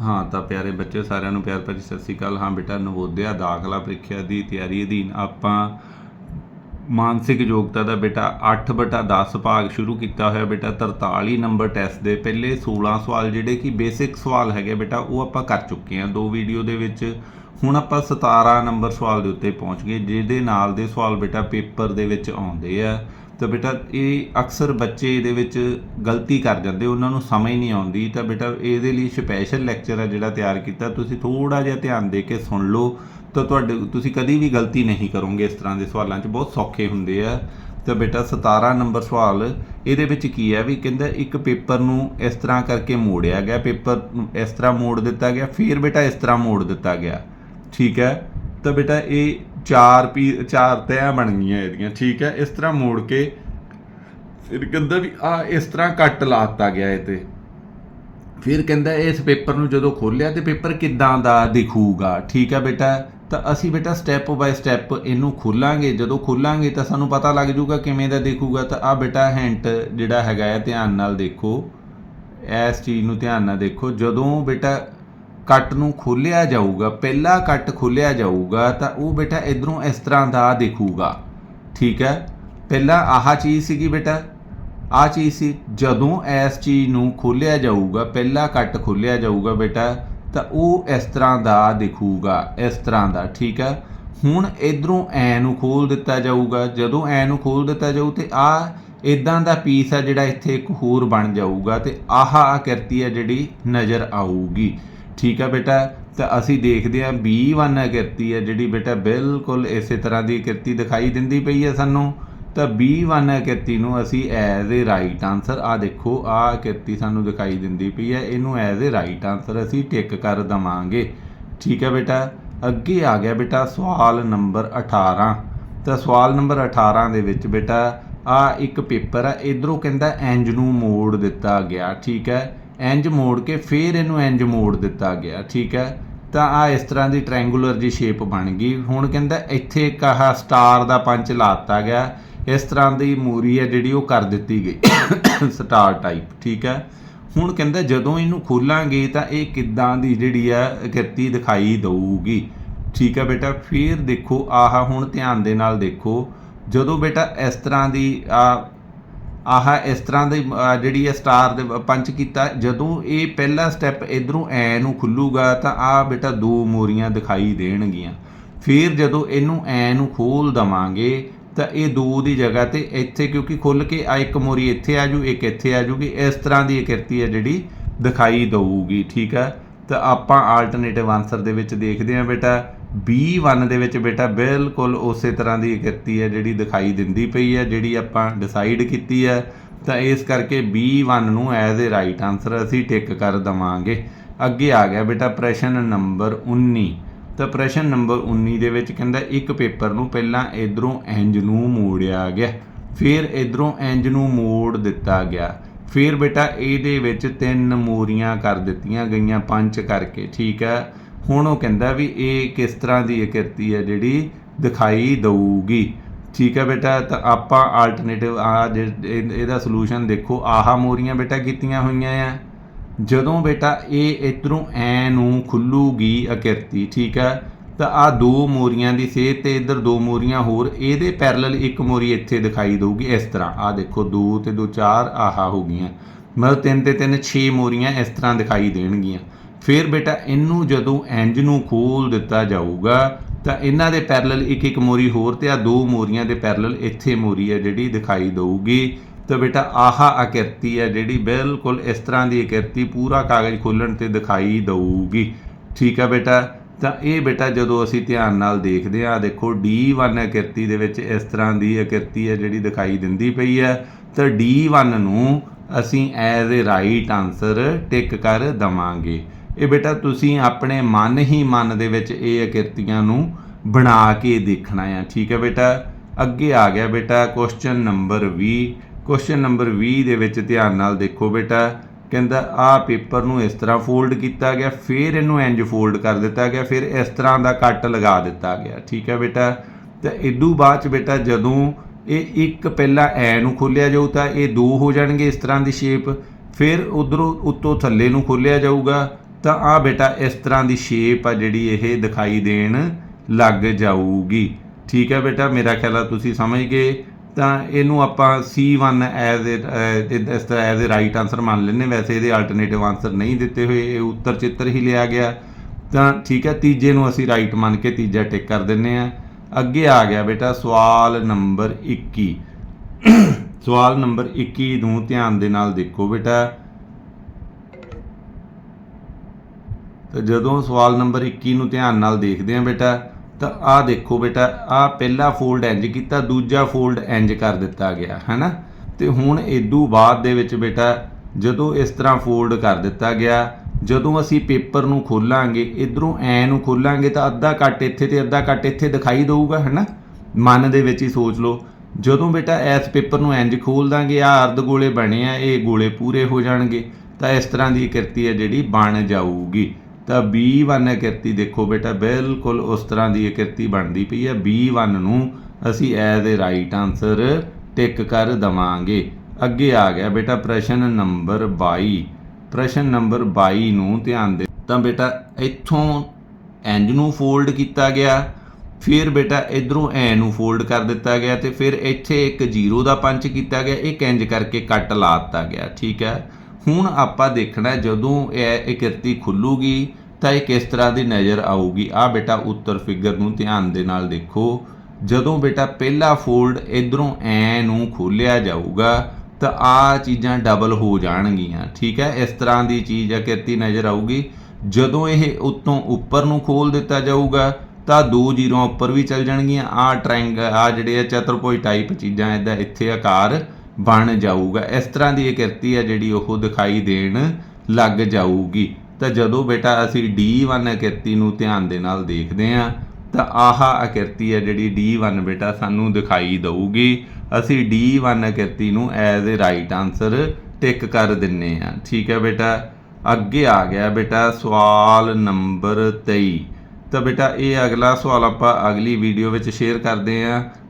ਹਾਂ, ਤਾਂ ਪਿਆਰੇ ਬੱਚੇ ਸਾਰਿਆਂ ਨੂੰ ਪਿਆਰ ਭਰੀ ਸਤਿ ਸ੍ਰੀ ਅਕਾਲ। ਹਾਂ ਬੇਟਾ, ਨਵੋਦਿਆ ਦਾਖਲਾ ਪ੍ਰੀਖਿਆ ਦੀ ਤਿਆਰੀ ਅਧੀਨ। ਆਪਾਂ ਮਾਨਸਿਕ ਯੋਗਤਾ ਦਾ ਬੇਟਾ 8 ਬਟਾ 10 ਭਾਗ ਸ਼ੁਰੂ ਕੀਤਾ ਹੋਇਆ ਬੇਟਾ 43 ਨੰਬਰ ਟੈਸਟ ਦੇ ਪਹਿਲੇ 16 ਸਵਾਲ, ਜਿਹੜੇ ਕਿ ਬੇਸਿਕ ਸਵਾਲ ਹੈਗੇ ਬੇਟਾ, ਉਹ ਆਪਾਂ ਕਰ ਚੁੱਕੇ ਹਾਂ। ਦੋ ਵੀਡੀਓ ਦੇ ਵਿੱਚ ਹੁਣ ਆਪਾਂ 17 ਨੰਬਰ ਸਵਾਲ ਦੇ ਉੱਤੇ ਪਹੁੰਚ ਗਏ, ਜਿਹਦੇ ਨਾਲ ਦੇ ਸਵਾਲ ਬੇਟਾ ਪੇਪਰ ਦੇ ਵਿੱਚ ਆਉਂਦੇ ਆ। ਤਾਂ ਬੇਟਾ ਇਹ ਅਕਸਰ ਬੱਚੇ ਇਹਦੇ ਵਿੱਚ ਗਲਤੀ ਕਰ ਜਾਂਦੇ, ਉਹਨਾਂ ਨੂੰ ਸਮਝ ਨਹੀਂ ਆਉਂਦੀ। ਤਾਂ ਬੇਟਾ ਇਹਦੇ ਲਈ ਸਪੈਸ਼ਲ ਲੈਕਚਰ ਆ ਜਿਹੜਾ ਤਿਆਰ ਕੀਤਾ। ਤੁਸੀਂ ਥੋੜਾ ਜਿਹਾ ਧਿਆਨ ਦੇ ਕੇ ਸੁਣ ਲਓ। ਤਾਂ ਤੁਹਾਡੇ, ਤੁਸੀਂ ਕਦੀ ਵੀ ਗਲਤੀ ਨਹੀਂ ਕਰੋਗੇ ਇਸ ਤਰ੍ਹਾਂ ਦੇ ਸਵਾਲਾਂ 'ਚ। ਬਹੁਤ ਸੌਖੇ ਹੁੰਦੇ ਆ। ਤਾਂ ਬੇਟਾ 17 ਨੰਬਰ ਸਵਾਲ ਇਹਦੇ ਵਿੱਚ ਕੀ ਹੈ ਵੀ ਕਹਿੰਦਾ ਇੱਕ ਪੇਪਰ ਨੂੰ ਇਸ ਤਰ੍ਹਾਂ ਕਰਕੇ ਮੋੜਿਆ ਗਿਆ, ਪੇਪਰ ਇਸ ਤਰ੍ਹਾਂ ਮੋੜ ਦਿੱਤਾ ਗਿਆ, ਫਿਰ ਬੇਟਾ ਇਸ ਤਰ੍ਹਾਂ ਮੋੜ ਦਿੱਤਾ ਗਿਆ। ਠੀਕ ਹੈ? ਤਾਂ ਬੇਟਾ ਇਹ ਚਾਰ ਪੀ, ਚਾਰ ਤੈਆਂ ਬਣ ਗਈਆਂ ਇਹਦੀਆਂ, ਠੀਕ ਹੈ? ਇਸ ਤਰ੍ਹਾਂ ਮੋੜ ਕੇ ਫਿਰ ਕਹਿੰਦਾ ਵੀ ਆ ਇਸ ਤਰ੍ਹਾਂ ਕੱਟ ਲਾਤਾ ਗਿਆ ਇਹ ਤੇ। ਫਿਰ ਕਹਿੰਦਾ ਇਸ ਪੇਪਰ ਨੂੰ ਜਦੋਂ ਖੋਲਿਆ ਤੇ ਪੇਪਰ ਕਿੱਦਾਂ ਦਾ ਦਿਖੂਗਾ? ਠੀਕ ਹੈ ਬੇਟਾ, ਤਾਂ ਅਸੀਂ ਬੇਟਾ ਸਟੈਪ ਬਾਈ ਸਟੈਪ ਇਹਨੂੰ ਖੋਲਾਂਗੇ। ਜਦੋਂ ਖੋਲਾਂਗੇ ਤਾਂ ਸਾਨੂੰ ਪਤਾ ਲੱਗ ਜਾਊਗਾ ਕਿਵੇਂ ਦਾ ਦਿਖੂਗਾ। ਤਾਂ ਆ ਬੇਟਾ ਹੈਂਟ ਜਿਹੜਾ ਹੈਗਾ ਹੈ, ਧਿਆਨ ਨਾਲ ਦੇਖੋ। ਇਸ ਚੀਜ਼ ਨੂੰ ਧਿਆਨ ਨਾਲ ਦੇਖੋ। ਜਦੋਂ ਬੇਟਾ ਕੱਟ ਨੂੰ ਖੋਲਿਆ ਜਾਊਗਾ, ਪਹਿਲਾ ਕੱਟ ਖੋਲਿਆ ਜਾਊਗਾ ਤਾਂ ਉਹ ਬੇਟਾ ਇਧਰੋਂ ਇਸ ਤਰ੍ਹਾਂ ਦਾ ਦਿਖੂਗਾ। ਠੀਕ ਹੈ? ਪਹਿਲਾਂ ਆਹ ਚੀਜ਼ ਸੀਗੀ ਬੇਟਾ। ਆ ਚੀਜ਼ ਸੀ। ਜਦੋਂ ਇਸ ਚੀਜ਼ ਨੂੰ ਖੋਲਿਆ ਜਾਊਗਾ, ਪਹਿਲਾ ਕੱਟ ਖੋਲਿਆ ਜਾਊਗਾ ਬੇਟਾ, ਤਾਂ ਉਹ ਇਸ ਤਰ੍ਹਾਂ ਦਾ ਦਿਖੂਗਾ, ਇਸ ਤਰ੍ਹਾਂ ਦਾ। ਠੀਕ ਹੈ? ਹੁਣ ਇਧਰੋਂ ਐ ਨੂੰ ਖੋਲ ਦਿੱਤਾ ਜਾਊਗਾ। ਜਦੋਂ ਐ ਨੂੰ ਖੋਲ ਦਿੱਤਾ ਜਾਊ ਤੇ ਆ ਇਦਾਂ ਦਾ ਪੀਸ ਆ ਜਿਹੜਾ ਇੱਥੇ ਇੱਕ ਹੋਰ ਬਣ ਜਾਊਗਾ ਤੇ ਆਹ ਆਕ੍ਰਿਤੀ ਆ ਜਿਹੜੀ ਨਜ਼ਰ ਆਊਗੀ। ਠੀਕ ਹੈ ਬੇਟਾ, ਤਾਂ ਅਸੀਂ ਦੇਖਦੇ ਹਾਂ B1 ਕਿਰਤੀ ਹੈ ਜਿਹੜੀ ਬੇਟਾ ਬਿਲਕੁਲ ਇਸੇ ਤਰ੍ਹਾਂ ਦੀ ਕਿਰਤੀ ਦਿਖਾਈ ਦਿੰਦੀ ਪਈ ਹੈ ਸਾਨੂੰ। ਤਾਂ B1 ਕਿਰਤੀ ਨੂੰ ਅਸੀਂ ਐਜ਼ ਅ ਰਾਈਟ ਆਨਸਰ ਆ ਦੇਖੋ ਆ ਕਿਰਤੀ ਸਾਨੂੰ ਦਿਖਾਈ ਦਿੰਦੀ ਪਈ ਹੈ ਇਹਨੂੰ ਐਜ਼ ਅ ਰਾਈਟ ਆਨਸਰ ਅਸੀਂ ਟਿਕ ਕਰ ਦਵਾਂਗੇ। ਠੀਕ ਹੈ ਬੇਟਾ, ਅੱਗੇ ਆ ਗਿਆ ਬੇਟਾ ਸਵਾਲ ਨੰਬਰ 18 ਤਾਂ ਸਵਾਲ ਨੰਬਰ 18 ਦੇ ਵਿੱਚ ਬੇਟਾ ਆ ਇੱਕ ਪੇਪਰ ਆ, ਇਧਰੋਂ ਕਹਿੰਦਾ, ਇੰਜ ਨੂੰ ਮੋੜ ਦਿੱਤਾ ਗਿਆ, ਠੀਕ ਹੈ ਇੰਜ ਮੋੜ ਕੇ ਫਿਰ ਇਹਨੂੰ ਇੰਜ ਮੋੜ ਦਿੱਤਾ ਗਿਆ, ਠੀਕ ਹੈ? ਤਾਂ ਆ ਇਸ ਤਰ੍ਹਾਂ ਦੀ ਟ੍ਰਾਇੰਗੂਲਰ ਜੀ ਸ਼ੇਪ ਬਣ ਗਈ। ਹੁਣ ਕਹਿੰਦਾ ਇੱਥੇ ਇੱਕ ਆਹ ਸਟਾਰ ਦਾ ਪੰਚ ਲਾਤਾ ਗਿਆ। ਇਸ ਤਰ੍ਹਾਂ ਦੀ ਮੂਰੀ ਹੈ ਜਿਹੜੀ ਉਹ ਕਰ ਦਿੱਤੀ ਗਈ। ਸਟਾਰ ਟਾਈਪ ਠੀਕ ਹੈ? ਹੁਣ ਕਹਿੰਦਾ ਜਦੋਂ ਇਹਨੂੰ ਖੋਲਾਂਗੇ ਤਾਂ ਇਹ ਕਿੱਦਾਂ ਦੀ ਜਿਹੜੀ ਆ ਆਕ੍ਰਿਤੀ ਦਿਖਾਈ ਦਊਗੀ? ਠੀਕ ਹੈ ਬੇਟਾ, ਫਿਰ ਦੇਖੋ, ਆਹ ਹੁਣ ਧਿਆਨ ਦੇ ਨਾਲ ਦੇਖੋ। ਜਦੋਂ ਬੇਟਾ ਇਸ ਤਰ੍ਹਾਂ ਦੀ ਆ ਆਹ ਇਸ ਤਰ੍ਹਾਂ ਦੀ ਜਿਹੜੀ ਹੈ ਸਟਾਰ ਦੇ ਪੰਚ ਕੀਤਾ, ਜਦੋਂ ਇਹ ਪਹਿਲਾ ਸਟੈਪ ਇਧਰੋਂ ਐ ਨੂੰ ਖੁੱਲੂਗਾ, ਤਾਂ ਆ ਬੇਟਾ ਦੋ ਮੋਰੀਆਂ ਦਿਖਾਈ ਦੇਣਗੀਆਂ। ਫਿਰ ਜਦੋਂ ਇਹਨੂੰ ਐ ਨੂੰ ਖੋਲ ਦਵਾਂਗੇ, ਤਾਂ ਇਹ ਦੋ ਦੀ ਜਗ੍ਹਾ ਤੇ ਇੱਥੇ, ਕਿਉਂਕਿ ਖੁੱਲ ਕੇ ਆ ਇੱਕ ਮੋਰੀ ਇੱਥੇ ਆ ਜੂ, ਇੱਕ ਇੱਥੇ ਆ ਜੂਗੀ, ਇਸ ਤਰ੍ਹਾਂ ਦੀ ਕਿਰਤੀ ਹੈ ਜਿਹੜੀ ਦਿਖਾਈ ਦਊਗੀ, ਠੀਕ ਹੈ? ਤਾਂ ਆਪਾਂ ਆਲਟਰਨੇਟਿਵ ਆਨਸਰ ਦੇ ਵਿੱਚ ਦੇਖਦੇ ਹਾਂ ਬੇਟਾ। B1 ਦੇ ਵਿੱਚ ਬੇਟਾ ਬਿਲਕੁਲ ਉਸੇ ਤਰ੍ਹਾਂ ਦੀ ਆਕ੍ਰਿਤੀ ਹੈ ਜਿਹੜੀ ਦਿਖਾਈ ਦਿੰਦੀ ਪਈ ਹੈ, ਜਿਹੜੀ ਆਪਾਂ ਡਿਸਾਈਡ ਕੀਤੀ ਹੈ। ਤਾਂ ਇਸ ਕਰਕੇ B1 ਨੂੰ ਐਜ਼ ਅ ਰਾਈਟ ਆਨਸਰ ਅਸੀਂ ਟਿਕ ਕਰ ਦਵਾਂਗੇ। ਅੱਗੇ ਆ ਗਿਆ ਬੇਟਾ ਪ੍ਰਸ਼ਨ ਨੰਬਰ 19 ਤਾਂ ਪ੍ਰਸ਼ਨ ਨੰਬਰ 19 ਦੇ ਵਿੱਚ ਕਹਿੰਦਾ ਇੱਕ ਪੇਪਰ ਨੂੰ ਪਹਿਲਾਂ ਇਧਰੋਂ ਇੰਜ ਨੂੰ ਮੋੜਿਆ ਗਿਆ, ਫਿਰ ਇਧਰੋਂ ਇੰਜ ਨੂੰ ਮੋੜ ਦਿੱਤਾ ਗਿਆ, ਫਿਰ ਬੇਟਾ ਇਹਦੇ ਵਿੱਚ ਤਿੰਨ ਮੋਰੀਆਂ ਕਰ ਦਿੱਤੀਆਂ ਗਈਆਂ, ਪੰਜ ਕਰਕੇ, ਠੀਕ ਹੈ। ਹੁਣ ਉਹ ਕਹਿੰਦਾ ਵੀ ਇਹ ਕਿਸ ਤਰ੍ਹਾਂ ਦੀ ਆਕ੍ਰਿਤੀ ਹੈ ਜਿਹੜੀ ਦਿਖਾਈ ਦਊਗੀ। ਠੀਕ ਹੈ ਬੇਟਾ, ਤਾਂ ਆਪਾਂ ਆਲਟਰਨੇਟਿਵ ਆ ਜੇ- ਇਹਦਾ ਸੋਲੂਸ਼ਨ ਦੇਖੋ। ਆਹਾ ਮੋਰੀਆਂ ਬੇਟਾ ਕੀਤੀਆਂ ਹੋਈਆਂ ਆ। ਜਦੋਂ ਬੇਟਾ ਇਹ ਇਧਰੋਂ ਐ ਨੂੰ ਖੁੱਲੂਗੀ ਅਕਿਰਤੀ ਠੀਕ ਹੈ, ਤਾਂ ਆ ਦੋ ਮੋਰੀਆਂ ਦੀ ਸੇਧ ਤੇ ਇਧਰ ਦੋ ਮੋਰੀਆਂ ਹੋਰ, ਇਹਦੇ ਪੈਰਲਲ ਇੱਕ ਮੋਰੀ ਇੱਥੇ ਦਿਖਾਈ ਦਊਗੀ ਇਸ ਤਰ੍ਹਾਂ। ਆ ਦੇਖੋ, ਦੋ ਤੇ 2 4 ਆਹਾ ਹੋ ਗਈਆਂ। ਮਤਲਬ ਤਿੰਨ ਤੇ ਤਿੰਨ 6 ਮੋਰੀਆਂ ਇਸ ਤਰ੍ਹਾਂ ਦਿਖਾਈ ਦੇਣਗੀਆਂ। ਫਿਰ ਬੇਟਾ, ਇਹਨੂੰ ਜਦੋਂ ਇੰਜ ਨੂੰ ਖੋਲ ਦਿੱਤਾ ਜਾਊਗਾ, ਤਾਂ ਇਹਨਾਂ ਦੇ ਪੈਰਲਲ ਇੱਕ ਇੱਕ ਮੋਰੀ ਹੋਰ ਤੇ ਆ, ਦੋ ਮੋਰੀਆਂ ਦੇ ਪੈਰਲਲ ਇੱਥੇ ਮੋਰੀ ਹੈ ਜਿਹੜੀ ਦਿਖਾਈ ਦਊਗੀ। ਤਾਂ ਬੇਟਾ, ਆਹਾ ਆਕ੍ਰਿਤੀ ਹੈ ਜਿਹੜੀ ਬਿਲਕੁਲ ਇਸ ਤਰ੍ਹਾਂ ਦੀ ਆਕ੍ਰਿਤੀ ਪੂਰਾ ਕਾਗਜ਼ ਖੋਲਣ ਤੇ ਦਿਖਾਈ ਦਊਗੀ। ਠੀਕ ਹੈ ਬੇਟਾ? ਤਾਂ ਇਹ ਬੇਟਾ ਜਦੋਂ ਅਸੀਂ ਧਿਆਨ ਨਾਲ ਦੇਖਦੇ ਹਾਂ, ਦੇਖੋ D1 ਆਕ੍ਰਿਤੀ ਦੇ ਵਿੱਚ ਇਸ ਤਰ੍ਹਾਂ ਦੀ ਆਕ੍ਰਿਤੀ ਹੈ ਜਿਹੜੀ ਦਿਖਾਈ ਦਿੰਦੀ ਪਈ ਹੈ ਤਾਂ D1 ਨੂੰ ਅਸੀਂ as a right answer tick ਕਰ ਦਵਾਂਗੇ। ਇਹ ਬੇਟਾ ਤੁਸੀਂ ਆਪਣੇ ਮਨ ਹੀ ਮਨ ਦੇ ਵਿੱਚ ਇਹ ਆਕ੍ਰਿਤੀਆਂ ਨੂੰ ਬਣਾ ਕੇ ਦੇਖਣਾ ਆ। ਠੀਕ ਹੈ ਬੇਟਾ? ਅੱਗੇ ਆ ਗਿਆ ਬੇਟਾ ਕੁਐਸਚਨ ਨੰਬਰ 20 ਕੁਐਸਚਨ ਨੰਬਰ 20 ਦੇ ਵਿੱਚ ਧਿਆਨ ਨਾਲ ਦੇਖੋ ਬੇਟਾ। ਕਹਿੰਦਾ, ਆ ਪੇਪਰ ਨੂੰ ਇਸ ਤਰ੍ਹਾਂ ਫੋਲਡ ਕੀਤਾ ਗਿਆ, ਫਿਰ ਇਹਨੂੰ ਇੰਜ ਫੋਲਡ ਕਰ ਦਿੱਤਾ ਗਿਆ, ਫਿਰ ਇਸ ਤਰ੍ਹਾਂ ਦਾ ਕੱਟ ਲਗਾ ਦਿੱਤਾ ਗਿਆ। ਠੀਕ ਹੈ ਬੇਟਾ? ਤੇ ਇਦੋਂ ਬਾਅਦ ਚ ਬੇਟਾ ਜਦੋਂ ਇਹ ਇੱਕ ਪਹਿਲਾਂ ਐ ਨੂੰ ਖੋਲਿਆ ਜਾਊ ਤਾਂ ਇਹ ਦੋ ਹੋ ਜਾਣਗੇ ਇਸ ਤਰ੍ਹਾਂ ਦੀ ਸ਼ੇਪ ਫਿਰ ਉਧਰੋਂ ਉੱਤੋਂ ਥੱਲੇ ਨੂੰ ਖੋਲਿਆ ਜਾਊਗਾ। ਤਾਂ ਆ ਬੇਟਾ ਇਸ ਤਰ੍ਹਾਂ ਦੀ ਸ਼ੇਪ ਆ ਜਿਹੜੀ ਇਹ ਦਿਖਾਈ ਦੇਣ ਲੱਗ ਜਾਊਗੀ। ਠੀਕ ਹੈ ਬੇਟਾ, ਮੇਰਾ ਖਿਆਲ ਆ ਤੁਸੀਂ ਸਮਝ ਗਏ? ਤਾਂ ਇਹਨੂੰ ਆਪਾਂ C1 ਐਜ਼ ਇਸ ਤਰ੍ਹਾਂ ਐਜ਼ ਅ ਰਾਈਟ ਆਨਸਰ ਮੰਨ ਲੈਂਦੇ ਵੈਸੇ ਇਹਦੇ ਆਲਟਰਨੇਟਿਵ ਆਨਸਰ ਨਹੀਂ ਦਿੱਤੇ ਹੋਏ, ਇਹ ਉੱਤਰ ਚਿੱਤਰ ਹੀ ਲਿਆ ਗਿਆ। ਤਾਂ ਠੀਕ ਹੈ, ਤੀਜੇ ਨੂੰ ਅਸੀਂ ਰਾਈਟ ਮੰਨ ਕੇ ਤੀਜਾ ਟਿਕ ਕਰ ਦਿੰਨੇ ਆ ਅੱਗੇ ਆ ਗਿਆ ਬੇਟਾ ਸਵਾਲ ਨੰਬਰ 21 ਸਵਾਲ ਨੰਬਰ 21 ਨੂੰ ਧਿਆਨ ਦੇ ਨਾਲ ਦੇਖੋ ਬੇਟਾ। ਤਾਂ ਜਦੋਂ ਸਵਾਲ ਨੰਬਰ 21 ਨੂੰ ਧਿਆਨ ਨਾਲ ਦੇਖਦੇ ਆ ਬੇਟਾ, ਤਾਂ ਆਹ ਦੇਖੋ ਬੇਟਾ, ਆਹ ਪਹਿਲਾ ਫੋਲਡ ਇੰਜ ਕੀਤਾ, ਦੂਜਾ ਫੋਲਡ ਇੰਜ ਕਰ ਦਿੱਤਾ ਗਿਆ, ਹੈਨਾ? ਤੇ ਹੁਣ ਇਦੋਂ ਬਾਅਦ ਦੇ ਵਿੱਚ ਬੇਟਾ, ਜਦੋਂ ਇਸ ਤਰ੍ਹਾਂ ਫੋਲਡ ਕਰ ਦਿੱਤਾ ਗਿਆ, ਜਦੋਂ ਅਸੀਂ ਪੇਪਰ ਨੂੰ ਖੋਲਾਂਗੇ, ਇਧਰੋਂ ਐ ਨੂੰ ਖੋਲਾਂਗੇ, ਤਾਂ ਅੱਧਾ ਕੱਟ ਇੱਥੇ ਤੇ ਅੱਧਾ ਕੱਟ ਇੱਥੇ ਦਿਖਾਈ ਦਊਗਾ, ਹੈਨਾ? ਮਨ ਦੇ ਵਿੱਚ ਹੀ ਸੋਚ ਲਓ। ਜਦੋਂ ਬੇਟਾ ਇਸ ਪੇਪਰ ਨੂੰ ਇੰਜ ਖੋਲ ਦਾਂਗੇ ਆ ਅਰਧ ਗੋਲੇ ਬਣੇ ਆ, ਇਹ ਗੋਲੇ ਪੂਰੇ ਹੋ ਜਾਣਗੇ, ਤਾਂ ਇਸ ਤਰ੍ਹਾਂ ਦੀ ਕਿਰਤੀ ਹੈ ਜਿਹੜੀ ਬਣ ਜਾਊਗੀ। ਤਾਂ B1 ਕਿਰਤੀ ਦੇਖੋ ਬੇਟਾ, ਬਿਲਕੁਲ ਉਸ ਤਰ੍ਹਾਂ ਦੀ ਇਹ ਕਿਰਤੀ ਬਣਦੀ ਪਈ ਹੈ। B1 ਨੂੰ ਅਸੀਂ as a right answer tick ਕਰ ਦਵਾਂਗੇ। ਅੱਗੇ ਆ ਗਿਆ ਬੇਟਾ ਪ੍ਰਸ਼ਨ ਨੰਬਰ 22 ਪ੍ਰਸ਼ਨ ਨੰਬਰ 22 ਨੂੰ ਧਿਆਨ ਦੇ ਤਾਂ ਬੇਟਾ ਇੱਥੋਂ ਇੰਜ ਨੂੰ ਫੋਲਡ ਕੀਤਾ ਗਿਆ, ਫਿਰ ਬੇਟਾ ਇਧਰੋਂ ਐ ਨੂੰ ਫੋਲਡ ਕਰ ਦਿੱਤਾ ਗਿਆ ਤੇ ਫਿਰ ਇੱਥੇ ਇੱਕ ਜ਼ੀਰੋ ਦਾ ਪੰਚ ਕੀਤਾ ਗਿਆ ਇਹ ਇੰਜ ਕਰਕੇ ਕੱਟ ਲਾ ਦਿੱਤਾ ਗਿਆ, ਠੀਕ ਹੈ? ਹੁਣ ਆਪਾਂ ਦੇਖਣਾ ਜਦੋਂ ਇਹ ਇਹ ਕਿਰਤੀ ਖੁੱਲੂਗੀ ਤਾਂ ਇਹ ਕਿਸ ਤਰ੍ਹਾਂ ਦੀ ਨਜ਼ਰ ਆਊਗੀ। ਆ ਬੇਟਾ ਉੱਤਰ ਫਿਗਰ ਨੂੰ ਧਿਆਨ ਦੇ ਨਾਲ ਦੇਖੋ। ਜਦੋਂ ਬੇਟਾ ਪਹਿਲਾ ਫੋਲਡ ਇਧਰੋਂ ਐ ਨੂੰ ਖੋਲਿਆ ਜਾਊਗਾ ਤਾਂ ਆ ਚੀਜ਼ਾਂ ਡਬਲ ਹੋ ਜਾਣਗੀਆਂ। ਠੀਕ ਹੈ? ਇਸ ਤਰ੍ਹਾਂ ਦੀ ਚੀਜ਼ ਆਕਿਰਤੀ ਨਜ਼ਰ ਆਊਗੀ। ਜਦੋਂ ਇਹ ਉੱਤੋਂ ਉੱਪਰ ਨੂੰ ਖੋਲ ਦਿੱਤਾ ਜਾਊਗਾ ਤਾਂ ਦੋ ਜ਼ੀਰੋਆਂ ਉੱਪਰ ਵੀ ਚੱਲ ਜਾਣਗੀਆਂ। ਆ ਟ੍ਰਾਇੰਗਲ ਆ ਜਿਹੜੇ ਆ ਚਤੁਰਭੁਜ ਟਾਈਪ ਚੀਜ਼ਾਂ, ਇਹਦਾ ਇੱਥੇ ਆਕਾਰ ਬਣ ਜਾਊਗਾ। ਇਸ ਤਰ੍ਹਾਂ ਦੀ ਇਹ ਕਿਰਤੀ ਹੈ ਜਿਹੜੀ ਉਹ ਦਿਖਾਈ ਦੇਣ ਲੱਗ ਜਾਊਗੀ। ਤਾਂ ਜਦੋਂ ਬੇਟਾ ਅਸੀਂ D1 ਕਿਰਤੀ ਨੂੰ ਧਿਆਨ ਦੇ ਨਾਲ ਦੇਖਦੇ ਹਾਂ, ਤਾਂ ਆਹ ਆਕਿਰਤੀ ਹੈ ਜਿਹੜੀ D1 ਬੇਟਾ ਸਾਨੂੰ ਦਿਖਾਈ ਦਊਗੀ। ਅਸੀਂ D1 ਕਿਰਤੀ ਨੂੰ as a right answer tick ਕਰ ਦਿੰਨੇ ਆ ਠੀਕ ਹੈ ਬੇਟਾ? ਅੱਗੇ ਆ ਗਿਆ ਬੇਟਾ ਸਵਾਲ ਨੰਬਰ 23 ਤਾਂ ਬੇਟਾ ਇਹ ਅਗਲਾ ਸਵਾਲ ਆਪਾਂ ਅਗਲੀ ਵੀਡੀਓ ਵਿੱਚ ਸ਼ੇਅਰ ਕਰਦੇ ਹਾਂ।